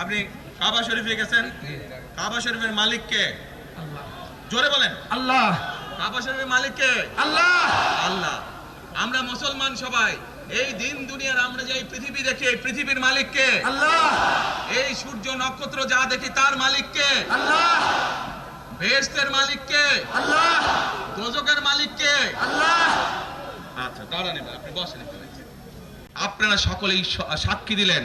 আপনি কাবা শরীফে গেছেন? কাবা শরীফের মালিক কে? জোরে বলেন। আল্লাহ। কাবা শরীফের মালিক কে? আল্লাহ। আল্লাহ। আমরা মুসলমান সবাই এই দিন দুনিয়ার আমরা যে পৃথিবী দেখি এই পৃথিবীর মালিক কে? আল্লাহ। এই সূর্য নক্ষত্র যা দেখি তার মালিক কে? আল্লাহ। বেহেশতের মালিক কে? আল্লাহ। দোজকের মালিক কে? আল্লাহ। আচ্ছা দাঁড়ান আপনি বসেন আপনারা সকলেই সাক্ষী দিলেন।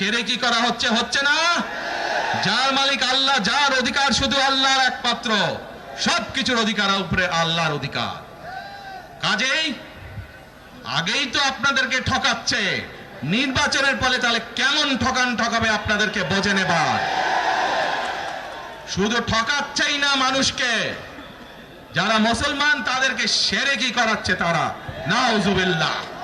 সেরে কি করা হচ্ছে? হচ্ছে না। যার মালিক আল্লাহ, যার অধিকার শুধু আল্লাহর একমাত্র। সব কিছুর অধিকার উপরে আল্লাহর অধিকার। কাজেই আগেই তো আপনাদেরকে ঠকাচ্ছে। নির্বাচনের ফলে তাহলে কেমন ঠকান ঠকাবে আপনাদেরকে বোঝে নেবার? শুধু ঠকাচ্ছেই না মানুষকে। যারা মুসলমান, তাদেরকে সেরে কি করাচ্ছে তারা? নাউজুবিল্লাহ।